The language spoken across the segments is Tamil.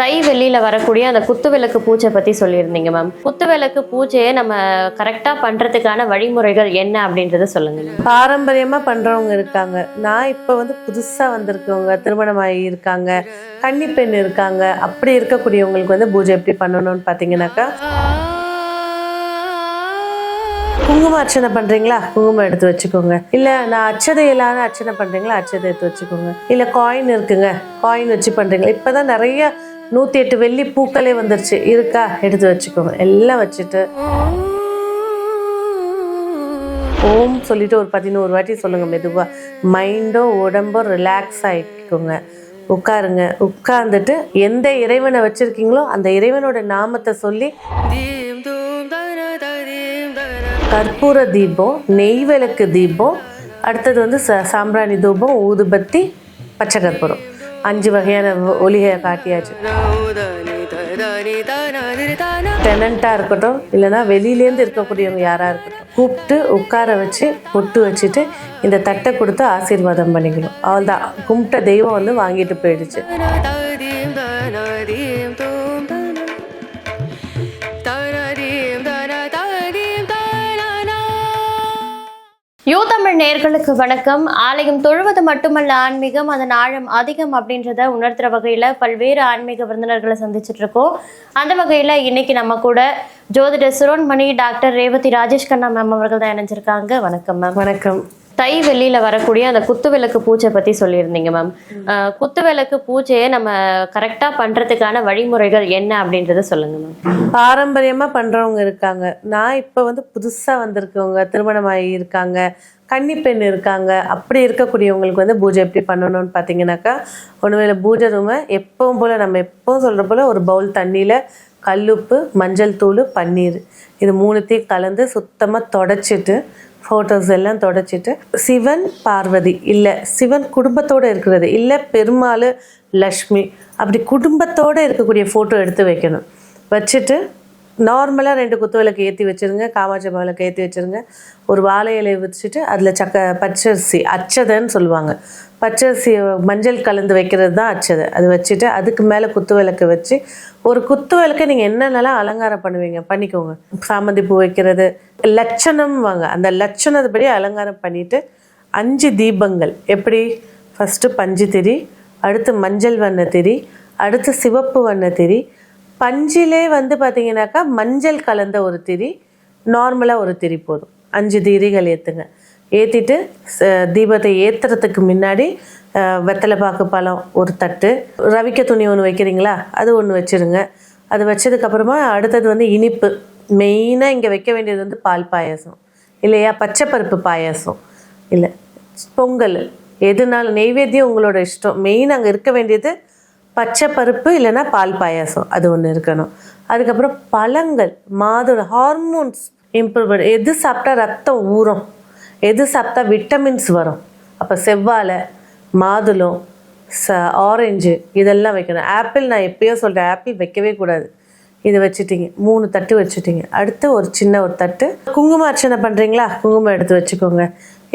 தை வெளியில வரக்கூடிய அந்த குத்து விளக்கு பூஜை பத்தி சொல்லியிருந்தீங்க மேம் குத்து விளக்கு பூஜையை நம்ம கரெக்டா பண்றதுக்கான வழிமுறைகள் என்ன அப்படின்றத சொல்லுங்க. பாரம்பரியமா பாரம்பரியமாக பண்ணுறவங்க இருக்காங்க. நான் இப்போ வந்து புதுசாக வந்திருக்கவங்க திருமணமாகி இருக்காங்க கன்னிப்பெண் இருக்காங்க அப்படி இருக்கக்கூடியவங்களுக்கு வந்து பூஜை எப்படி பண்ணணும்னு பார்த்தீங்கன்னாக்கா குங்கும அர்ச்சனை பண்ணுறீங்களா குங்குமம் எடுத்து வச்சுக்கோங்க. இல்லை நான் அச்சதையிலான அர்ச்சனை பண்ணுறீங்களா அச்சதை எடுத்து வச்சுக்கோங்க. இல்லை காயின் இருக்குங்க. காயின் வச்சு பண்ணுறீங்களா இப்போ தான் நிறைய நூற்றி எட்டு வெள்ளி பூக்களே வந்துருச்சு. இருக்கா? எடுத்து வச்சுக்கோங்க. எல்லாம் வச்சுட்டு. ஓம் சொல்லிட்டு ஒரு பதினோரு வாட்டி சொல்லுங்கள் மெதுவாக மைண்டோ உடம்போ ரிலாக்ஸ் ஆகிக்கோங்க உட்காருங்க. உட்கார்ந்துட்டு எந்த இறைவனை வச்சுருக்கீங்களோ அந்த இறைவனோட நாமத்தை சொல்லி கற்பூர தீபம் நெய் விளக்கு தீபம் அடுத்தது வந்து ச- சாம்பிராணி தூபம் ஊதுபத்தி பச்சை கற்பூரம். அஞ்சு வகையான ஒ- காட்டியாச்சு. டெனண்ட்டாக இருக்கட்டும் இல்லைன்னா வெளியிலேருந்து இருக்கக்கூடியவங்க யாராக இருக்கட்டும் கூப்பிட்டு உட்கார வச்சு பொட்டு வச்சுட்டு இந்த தட்டை கொடுத்து ஆசீர்வாதம் பண்ணிக்கணும். அவள்தான் கும்பிட்ட தெய்வம் வந்து வாங்கிட்டு போயிடுச்சு. யூ தமிழ் நேர்களுக்கு வணக்கம். ஆலயம் தொழுவது மட்டுமல்ல ஆன்மீகம் அதன் ஆழம் அதிகம் அப்படின்றத உணர்த்துற வகையில பல்வேறு ஆன்மீக விருந்தினர்களை சந்திச்சுட்டு இருக்கோம். அந்த வகையில இன்னைக்கு நம்ம கூட ஜோதிடர் சிரோன்மணி டாக்டர் ரேவதி ராஜேஷ் கண்ணா மேம் அவர்கள் தான் இணைஞ்சிருக்காங்க. வணக்கம் மேம் வணக்கம். தை வெள்ளியில வரக்கூடிய அந்த குத்து விளக்கு பூஜை பத்தி சொல்லியிருந்தீங்க மேம் குத்து விளக்கு பூஜையை நம்ம கரெக்டா பண்றதுக்கான வழிமுறைகள் என்ன அப்படின்றத சொல்லுங்க மேம் பாரம்பரியமாக பண்ணுறவங்க இருக்காங்க. நான் இப்போ வந்து புதுசாக வந்திருக்கவங்க திருமணமாகி இருக்காங்க கன்னிப்பெண் இருக்காங்க அப்படி இருக்கக்கூடியவங்களுக்கு வந்து பூஜை எப்படி பண்ணணும்னு பார்த்தீங்கன்னாக்கா ஒன்றுவேளை பூஜை ரூமை எப்பவும் போல் நம்ம எப்பவும் சொல்கிற போல் ஒரு பவுல் தண்ணியில் கல்லுப்பு மஞ்சள் தூள் பன்னீர். இது மூணுத்தையும் கலந்து சுத்தமாக தொடச்சிட்டு ஃபோட்டோஸ் எல்லாம் தொடச்சிட்டு சிவன் பார்வதி இல்லை சிவன் குடும்பத்தோடு இருக்கிறது இல்லை பெருமாள் லக்ஷ்மி அப்படி குடும்பத்தோடு இருக்கக்கூடிய ஃபோட்டோ எடுத்து வைக்கணும். வச்சுட்டு நார்மலாக ரெண்டு குத்து விளக்கு ஏற்றி வச்சுருங்க காமாட்சி விளக்கு ஏற்றி வச்சுருங்க. ஒரு வாழை இலையை வச்சுட்டு அதில் சக்க பச்சரிசி அச்சதைன்னு சொல்லுவாங்க. பச்சரிசி மஞ்சள் கலந்து வைக்கிறது தான் அச்சது. அது வச்சுட்டு அதுக்கு மேலே குத்து விளக்கு வச்சு ஒரு குத்து விளக்கை நீங்கள் என்னென்னலாம் அலங்காரம் பண்ணுவீங்க? பண்ணிக்கோங்க. சாமந்தி பூ வைக்கிறது லட்சணம் வாங்க அந்த லட்சணத்துபடி அலங்காரம் பண்ணிவிட்டு அஞ்சு தீபங்கள். எப்படி? ஃபஸ்ட்டு பஞ்சு திரி அடுத்து மஞ்சள் வண்ண திரி அடுத்து சிவப்பு வண்ண திரி. பஞ்சிலே வந்து பார்த்தீங்கன்னாக்கா மஞ்சள் கலந்த ஒரு திரி நார்மலாக ஒரு திரி போதும். அஞ்சு திரிகள் ஏற்றுங்க ஏற்றிட்டு தீபத்தை ஏற்றுறதுக்கு முன்னாடி வெத்தலை பாக்கு பழம் ஒரு தட்டு ரவிக்க துணி ஒன்று வைக்கிறீங்களா? அது ஒன்று வச்சுருங்க. அது வச்சதுக்கப்புறமா அடுத்தது வந்து இனிப்பு. மெயினாக இங்கே வைக்க வேண்டியது வந்து பால் பாயாசம். இல்லையா? பச்சைப்பருப்பு பாயாசம். இல்லை பொங்கல். எதுனாலும் நெய்வேத்தியம் உங்களோட இஷ்டம். மெயின் அங்கே இருக்க வேண்டியது பச்சை பருப்பு இல்லைன்னா பால் பாயாசம். அது ஒன்று இருக்கணும். அதுக்கப்புறம் பழங்கள் மாதுளை ஹார்மோன்ஸ் இம்ப்ரூவ் எது சாப்பிட்டா ரத்தம் ஊறும்? எது சாப்பிட்டா விட்டமின்ஸ் வரும்? அப்போ செவ்வாழை மாதுளம் ச ஆரஞ்சு இதெல்லாம் வைக்கணும். ஆப்பிள் நான் எப்பயோ சொல்கிறேன் ஆப்பிள் வைக்கவே கூடாது. இது வச்சுட்டீங்க. மூணு தட்டு வச்சுட்டீங்க. அடுத்து ஒரு சின்ன ஒரு தட்டு. குங்கும அர்ச்சனை பண்ணுறீங்களா குங்குமம் எடுத்து வச்சுக்கோங்க.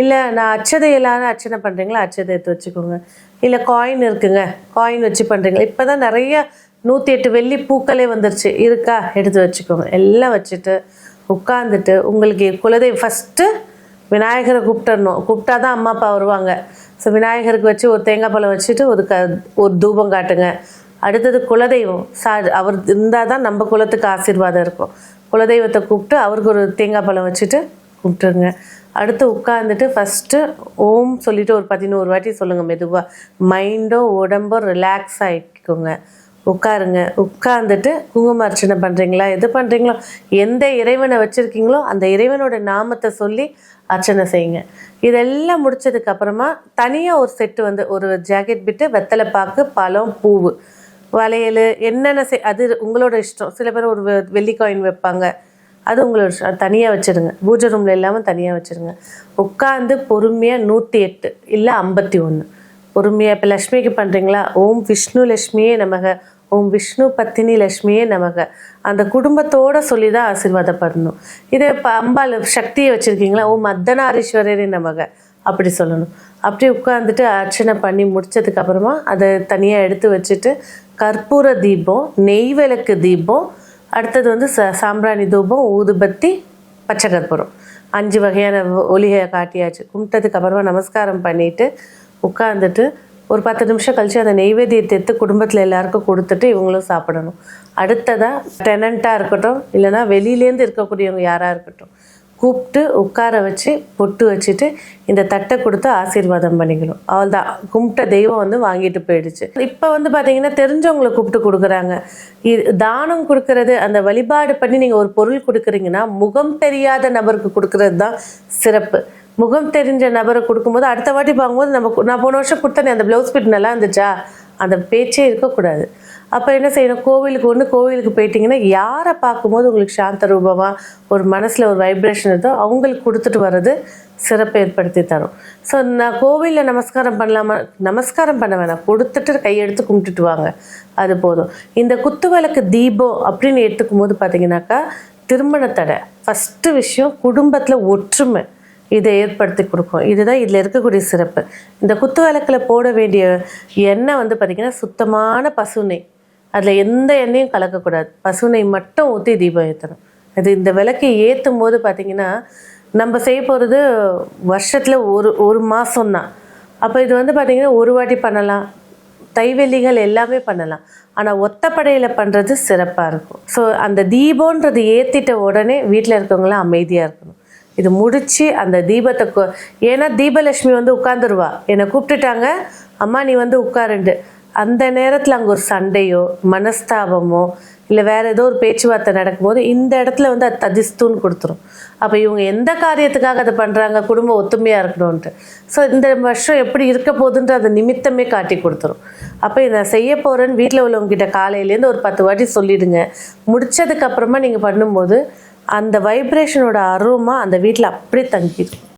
இல்லை நான் அச்சதை இல்லாத அர்ச்சனை பண்ணுறீங்களா அச்சதை எடுத்து வச்சுக்கோங்க. இல்லை காயின் இருக்குங்க. காயின் வச்சு பண்ணுறீங்களா இப்போ தான் நிறைய நூற்றி எட்டு வெள்ளி பூக்களே வந்துருச்சு. இருக்கா? எடுத்து வச்சுக்கோங்க. எல்லாம் வச்சுட்டு உட்காந்துட்டு உங்களுக்கு குலதெய்வம் ஃபஸ்ட்டு விநாயகரை கூப்பிட்டுடணும் கூப்பிட்டா தான் அம்மா அப்பா வருவாங்க. ஸோ விநாயகருக்கு வச்சு ஒரு தேங்காய் பழம் வச்சுட்டு ஒரு க ஒரு தூபம் காட்டுங்க. அடுத்தது குலதெய்வம். சா அவர் இருந்தால் தான் நம்ம குலத்துக்கு ஆசீர்வாதம் இருக்கும். குலதெய்வத்தை கூப்பிட்டு அவருக்கு ஒரு தேங்காய் பழம் வச்சுட்டு கூப்பிட்டுருங்க. அடுத்து உட்காந்துட்டு ஃபஸ்ட்டு ஓம் சொல்லிவிட்டு ஒரு பதினோரு வாட்டி சொல்லுங்கள் மெதுவாக மைண்டோ உடம்போ ரிலாக்ஸ் ஆகிக்கோங்க உட்காருங்க. உட்கார்ந்துட்டு குங்கும அர்ச்சனை பண்ணுறீங்களா எது பண்ணுறீங்களோ எந்த இறைவனை வச்சுருக்கீங்களோ அந்த இறைவனோட நாமத்தை சொல்லி அர்ச்சனை செய்யுங்க. இதெல்லாம் முடிச்சதுக்கு அப்புறமா தனியாக ஒரு செட்டு வந்து ஒரு ஜாக்கெட் பிட்டு வெத்தலை பாக்கு பழம் பூவு வளையல் என்னென்ன செய் அது உங்களோட இஷ்டம். சில பேர் ஒரு வெ- வெள்ளி காயின் வைப்பாங்க. அது உங்களோட இஷ்டம். தனியாக வச்சுருங்க. பூஜை ரூமில் இல்லாமல் தனியாக வச்சுருங்க. உட்காந்து பொறுமையாக நூற்றி எட்டு இல்லை ஐம்பத்தி ஒன்று பொறுமையாக இப்போ லக்ஷ்மிக்கு பண்ணுறீங்களா ஓம் விஷ்ணு லக்ஷ்மியே நமக. ஓம் விஷ்ணு பத்தினி லக்ஷ்மியே நமக. அந்த குடும்பத்தோட சொல்லி தான் ஆசீர்வாதப்படணும். இதே இப்போ அம்பாள் சக்தியை வச்சுருக்கீங்களா? ஓம் அர்த்தநாரீஸ்வரரே நமக. அப்படி சொல்லணும். அப்படியே உட்காந்துட்டு அர்ச்சனை பண்ணி முடிச்சதுக்கு அப்புறமா அதை தனியாக எடுத்து வச்சுட்டு கற்பூர தீபம் நெய் விளக்கு தீபம் அடுத்தது வந்து ச சாம்பிராணி தூபம் ஊதுபத்தி பச்சை கற்பூரம். அஞ்சு வகையான ஒ- காட்டியாச்சு. கும்பிட்டதுக்கு அப்புறமா நமஸ்காரம் பண்ணிட்டு உட்காந்துட்டு ஒரு பத்து நிமிஷம் கழிச்சு அந்த நெய்வேத்தியத்தை எடுத்து குடும்பத்தில் எல்லாருக்கும் கொடுத்துட்டு இவங்களும் சாப்பிடணும். அடுத்ததாக டெனண்ட்டாக இருக்கட்டும் இல்லைன்னா வெளியிலேருந்து இருக்கக்கூடியவங்க யாராக இருக்கட்டும் கூப்பிட்டு உட்கார வச்சு பொட்டு வச்சுட்டு இந்த தட்டை கொடுத்து ஆசீர்வாதம் பண்ணிக்கணும். அவள்தான் கும்பிட்ட தெய்வம் வந்து வாங்கிட்டு போயிடுச்சு. இப்போ வந்து பார்த்தீங்கன்னா தெரிஞ்சவங்களை கூப்பிட்டு கொடுக்குறாங்க. இது தானம் கொடுக்கறது அந்த வழிபாடு பண்ணி நீங்கள் ஒரு பொருள் கொடுக்குறீங்கன்னா முகம் தெரியாத நபருக்கு கொடுக்கறது தான் சிறப்பு. முகம் தெரிஞ்ச நபரை கொடுக்கும்போது அடுத்த வாட்டி பார்க்கும்போது நம்ம நான் போன வருஷம் கொடுத்தனே அந்த ப்ளவுஸ் பிட் நல்லா இருந்துச்சா? அந்த பேச்சே இருக்கக்கூடாது. அப்போ என்ன செய்யணும்? கோவிலுக்கு ஒன்று கோவிலுக்கு போயிட்டீங்கன்னா யாரை பார்க்கும்போது உங்களுக்கு சாந்த ரூபமாக ஒரு மனசில் ஒரு வைப்ரேஷன் இருந்தோ அவங்களுக்கு கொடுத்துட்டு வர்றது சிறப்பு ஏற்படுத்தி தரும். ஸோ நான் கோவிலில் நமஸ்காரம் பண்ணலாமா? நமஸ்காரம் பண்ண வேணாம். கொடுத்துட்டு கையெடுத்து கும்பிட்டுட்டு வாங்க. அது போதும். இந்த குத்துவிளக்கு தீபம் அப்படின்னு எடுத்துக்கும் போது பார்த்தீங்கன்னாக்கா திருமண தடை. ஃபஸ்ட்டு விஷயம் குடும்பத்தில் ஒற்றுமை. இதை ஏற்படுத்தி கொடுக்கும். இதுதான் இதில் இருக்கக்கூடிய சிறப்பு. இந்த குத்து விளக்கில் போட வேண்டிய எண்ணெய் வந்து பார்த்திங்கன்னா சுத்தமான பசுனை அதில் எந்த எண்ணெயும் கலக்கக்கூடாது. பசுனை மட்டும் ஊற்றி தீபம் ஏற்றணும் அது இந்த விளக்கை ஏற்றும் போது பார்த்திங்கன்னா நம்ம செய்ய போகிறது வருஷத்தில் ஒரு ஒரு மாதம்தான் அப்போ இது வந்து பார்த்திங்கன்னா ஒரு வாட்டி பண்ணலாம். தைவெல்லிகள் எல்லாமே பண்ணலாம். ஆனால் ஒத்தப்படையில் பண்ணுறது சிறப்பாக இருக்கும். ஸோ அந்த தீபோன்றது ஏற்றிட்ட உடனே வீட்டில் இருக்கவங்களாம் அமைதியாக இருக்கணும். இது முடிச்சு அந்த தீபத்தை கொ- ஏன்னா தீபலட்சுமி வந்து உட்காந்துருவா என்னை கூப்பிட்டுட்டாங்க அம்மா நீ வந்து உட்காருண்டு. அந்த நேரத்தில் அங்கே ஒரு சண்டையோ மனஸ்தாபமோ இல்லை வேற ஏதோ ஒரு பேச்சுவார்த்தை நடக்கும்போது இந்த இடத்துல வந்து அது ததிஸ்துன்னு கொடுத்துரும். அப்போ இவங்க எந்த காரியத்துக்காக அதை பண்ணுறாங்க குடும்பம் ஒத்துமையாக இருக்கணும்ன்ட்டு. ஸோ இந்த வருஷம் எப்படி இருக்க போகுதுன்ற அதை நிமித்தமே காட்டி கொடுத்துரும். அப்போ இதை நான் செய்ய போகிறேன்னு வீட்டில் உள்ளவங்ககிட்ட காலையிலேருந்து ஒரு பத்து வாட்டி சொல்லிடுங்க. முடித்ததுக்கப்புறமா நீங்கள் பண்ணும்போது அந்த வைப்ரேஷனோட அருமா அந்த வீட்டில் அப்படியே தங்கிடும்